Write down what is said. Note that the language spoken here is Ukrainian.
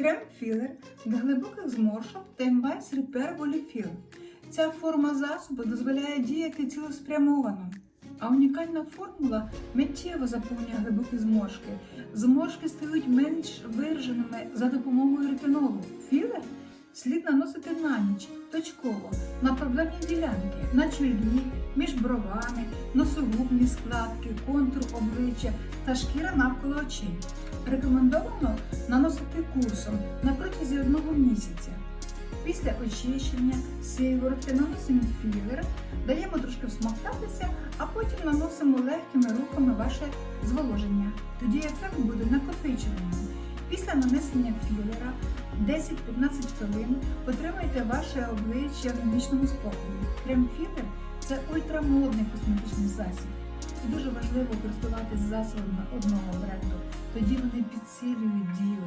Крем-філер для глибоких зморшок та Embice Repair Polyfill. Ця форма засобу дозволяє діяти цілеспрямовано, а унікальна формула миттєво заповнює глибокі зморшки. Зморшки стають менш вираженими за допомогою ретинолу. Філер слід наносити на ніч, точково, на проблемні ділянки, на чолі, між бровами, носогубні складки, контур обличчя та шкіра навколо очей. Рекомендовано наносити курсом на протязі одного місяця. Після очищення сиворотки наносимо філер, даємо трошки всмоктатися, а потім наносимо легкими рухами ваше зволоження. Тоді ефект буде накопичуваним. Після нанесення філера 10-15 хвилин потримайте ваше обличчя в вічному спокою. Крем-філер це ультрамодний косметичний засіб. І дуже важливо користуватися засобами одного бренду. Тоді вони підсилюють дію.